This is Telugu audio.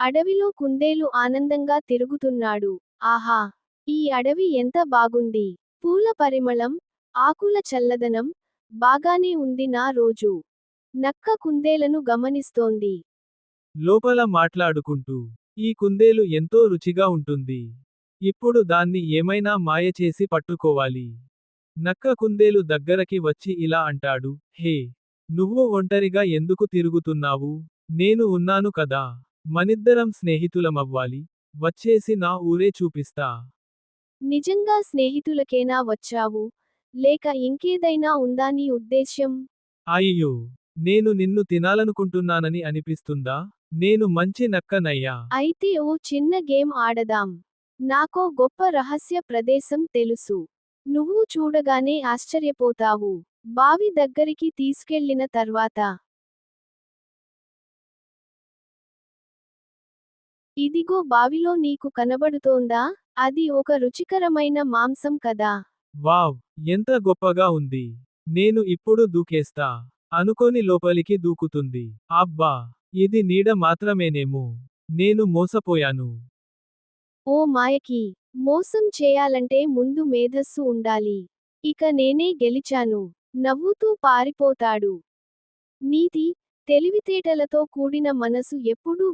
అడవిలో కుందేలు ఆనందంగా తిరుగుతున్నాడు. ఆహా! ఈ అడవి ఎంత బాగుంది. పూల పరిమళం ఆకుల చల్లదనం బాగానే ఉంది నా రోజు. నక్క కుందేలను గమనిస్తోంది. లోపల మాట్లాడుకుంటూ ఈ కుందేలు ఎంతో రుచిగా ఉంటుంది. ఇప్పుడు దాన్ని ఏమైనా మాయ చేసి పట్టుకోవాలి. నక్క కుందేలు దగ్గరకి వచ్చి ఇలా అంటాడు హే! నువ్వు ఒంటరిగా ఎందుకు తిరుగుతున్నావు? నేను ఉన్నాను కదా! మనిద్దరం స్నేహితులమవ్వాలి. వచ్చేసి నా ఊరే చూపిస్తా. నిజంగా స్నేహితులకేనా వచ్చావు? లేక ఇంకేదైనా ఉందా నీ ఉద్దేశ్యం? అయ్యో! నేను నిన్ను తినాలనుకుంటున్నానని అనిపిస్తుందా? నేను మంచి నక్కనయ్యా. అయితే ఓ చిన్న గేమ్ ఆడదాం. నాకో గొప్ప రహస్య ప్రదేశం తెలుసు. నువ్వు చూడగానే ఆశ్చర్యపోతావు. బావి దగ్గరికి తీసుకెళ్ళిన తర్వాత ఇదిగో బావిలో నీకు కనబడుతోందా? అది ఒక రుచికరమైన మాంసం కదా. వావ్ ఎంత గొప్పగా ఉంది. నేను ఇప్పుడు దూకేస్తా. అనుకోని లోపలికి దూకుతుంది. అబ్బా ఇది నీడ మాత్రమేనేమో. నేను మోసపోయాను. ఓ మాయకి మోసం చేయాలంటే ముందు మేధస్సు ఉండాలి. ఇక నేనే గెలిచాను. నవ్వుతూ పారిపోతాడు. నీతి తెలివితేటలతో కూడిన మనసు ఎప్పుడూ